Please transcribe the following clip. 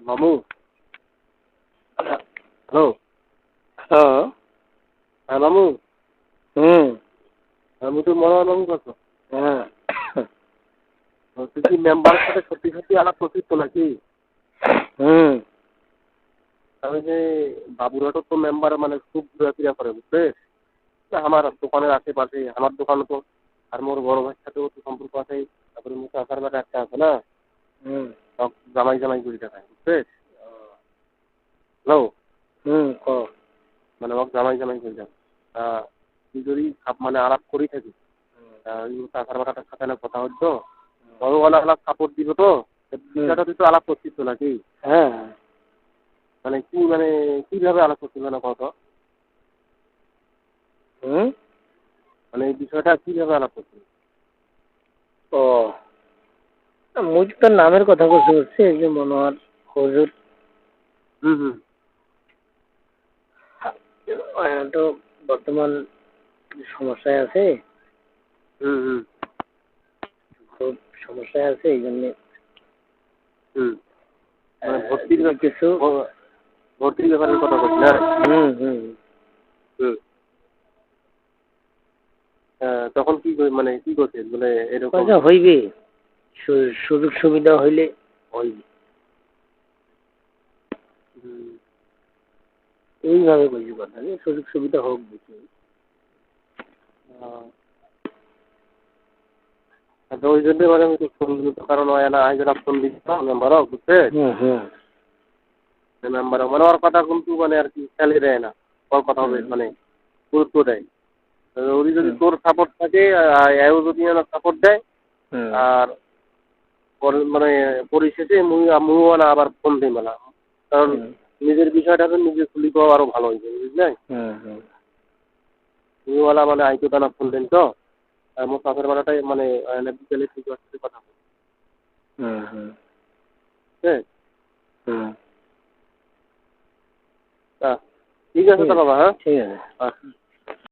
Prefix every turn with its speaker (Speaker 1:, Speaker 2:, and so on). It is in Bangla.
Speaker 1: মামু হ্যালো?
Speaker 2: হ্যাঁ।
Speaker 1: হ্যাঁ মামু
Speaker 2: হুম।
Speaker 1: মামু তো মনোহর মামু কত
Speaker 2: হ্যাঁ।
Speaker 1: তুই কি মেম্বারের সাথে সত্যি সত্যি আলাপ করছিস তো নাকি?
Speaker 2: হুম।
Speaker 1: আমি যে বাবুরহাটও তো মেম্বার মানে খুব ঘোরাফেরা করে বুঝছিস আমার দোকানের আশেপাশে আমার দোকানে তো। আর মোর বড় ভাইয়ের সাথেও তো সম্পর্ক আছে। তারপরে মুখে আসার বেলা একটা আছে না?
Speaker 2: হুম।
Speaker 1: সব জামাই জামাই করে দেখায় বুঝছিস হ্যালো
Speaker 2: হুম ক?
Speaker 1: মানে ওকে জামাই জামাই করে দেখায় তা তুই যদি মানে আলাপ করি থাকিস ওই মুখে সাথে না কথা হচ্ছে বড়ওয়ালা আলাপ সাপোর্ট দিব তো? বিষয়টা তুই তো আলাপ করছিস তো নাকি?
Speaker 2: হ্যাঁ।
Speaker 1: মানে কি মানে কীভাবে আলাপ করছিস মানে কত?
Speaker 2: হুম?
Speaker 1: মানে এই বিষয়টা কীভাবে আলাপ করছিস?
Speaker 2: ও। তো তার নামের কথা বলতে বলছি এই যে মনোহর হজুর।
Speaker 1: হুম হুম।
Speaker 2: তো বর্তমান সমস্যায় আছে।
Speaker 1: হুম হুম।
Speaker 2: খুব সমস্যায় আছে এই জন্য।
Speaker 1: হুম। মানে ভর্তির
Speaker 2: কিছু
Speaker 1: ভর্তির ব্যাপারে কথা বলছি না
Speaker 2: হুম হুম।
Speaker 1: হুম। হ্যাঁ, তখন কি মানে কি করছিস মানে এরকম
Speaker 2: হইবে। সুযোগ সুবিধা হইলে হইবে।
Speaker 1: হুম,
Speaker 2: এইভাবে বলছি কথা যে সুযোগ সুবিধা হোক দেখি
Speaker 1: তো ওই জন্যই মানে আমি ফোন দিল কারণ ওই না আজ ফোন দিচ্ছিলাম মেম্বারও বুঝছে মেম্বারও মানে ওর কথা কিন্তু মানে আর কি খেয়ালই দেয় না। ওর কথা হবে মানে গুরুত্ব দেয়। ওরই যদি তোর সাপোর্ট থাকে এও যদি সাপোর্ট দেয় আর পরে মানে পরিশেষে মুই মুও না আবার ফোন দিই মেলা কারণ নিজের বিষয়টা তো নিজে খুলি পাওয়া আরও ভালো হয়েছে বুঝলেন?
Speaker 2: হুম
Speaker 1: মুইওয়ালা মানে আইতো দানা ফোন দেন তো। আর মোর কাপের বেলাটাই মানে বিকেলে ঠিক আছে কথা বলি।
Speaker 2: হুম হুম।
Speaker 1: হ্যাঁ?
Speaker 2: হুম।
Speaker 1: ঠিক আছে তো বাবা হ্যাঁ?
Speaker 2: ঠিক আছে।